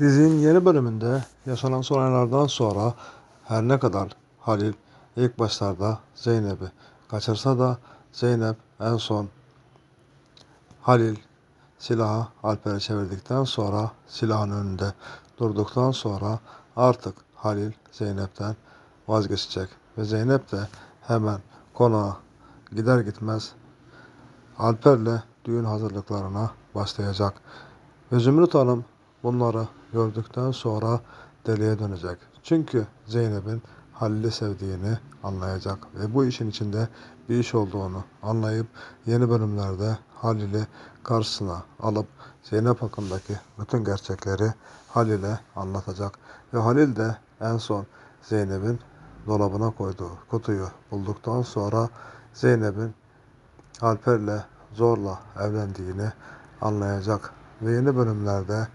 Dizinin yeni bölümünde yaşanan olaylardan sonra her ne kadar Halil ilk başlarda Zeynep'i kaçırsa da Zeynep en son Halil silahı Alper'e çevirdikten sonra silahın önünde durduktan sonra artık Halil Zeynep'ten vazgeçecek ve Zeynep de hemen konağa gider gitmez Alper'le düğün hazırlıklarına başlayacak. Ve Zümrüt Hanım bunları gördükten sonra deliye dönecek. Çünkü Zeynep'in Halil'i sevdiğini anlayacak ve bu işin içinde bir iş olduğunu anlayıp yeni bölümlerde Halil'i karşısına alıp Zeynep hakkındaki bütün gerçekleri Halil'e anlatacak. Ve Halil de en son Zeynep'in dolabına koyduğu kutuyu bulduktan sonra Zeynep'in Alper'le zorla evlendiğini anlayacak ve yeni bölümlerde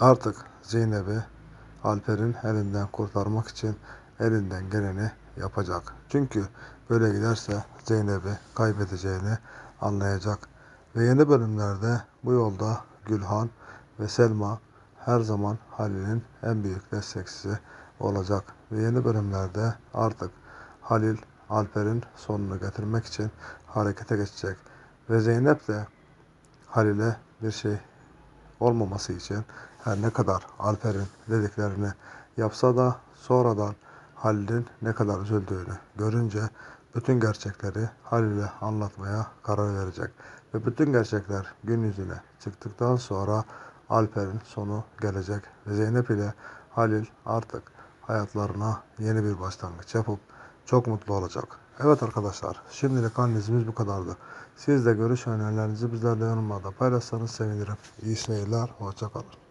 artık Zeynep'i Alper'in elinden kurtarmak için elinden geleni yapacak. Çünkü böyle giderse Zeynep'i kaybedeceğini anlayacak. Ve yeni bölümlerde bu yolda Gülhan ve Selma her zaman Halil'in en büyük destekçisi olacak. Ve yeni bölümlerde artık Halil Alper'in sonunu getirmek için harekete geçecek. Ve Zeynep de Halil'e bir şey olmaması için her ne kadar Alper'in dediklerini yapsa da sonradan Halil'in ne kadar üzüldüğünü görünce bütün gerçekleri Halil'e anlatmaya karar verecek. Ve bütün gerçekler gün yüzüne çıktıktan sonra Alper'in sonu gelecek ve Zeynep ile Halil artık hayatlarına yeni bir başlangıç yapıp çok mutlu olacak. Evet arkadaşlar şimdilik analizimiz bu kadardı. Siz de görüş önerilerinizi bizlerle yorumlarda paylaşsanız sevinirim. İyi seyirler, hoşçakalın.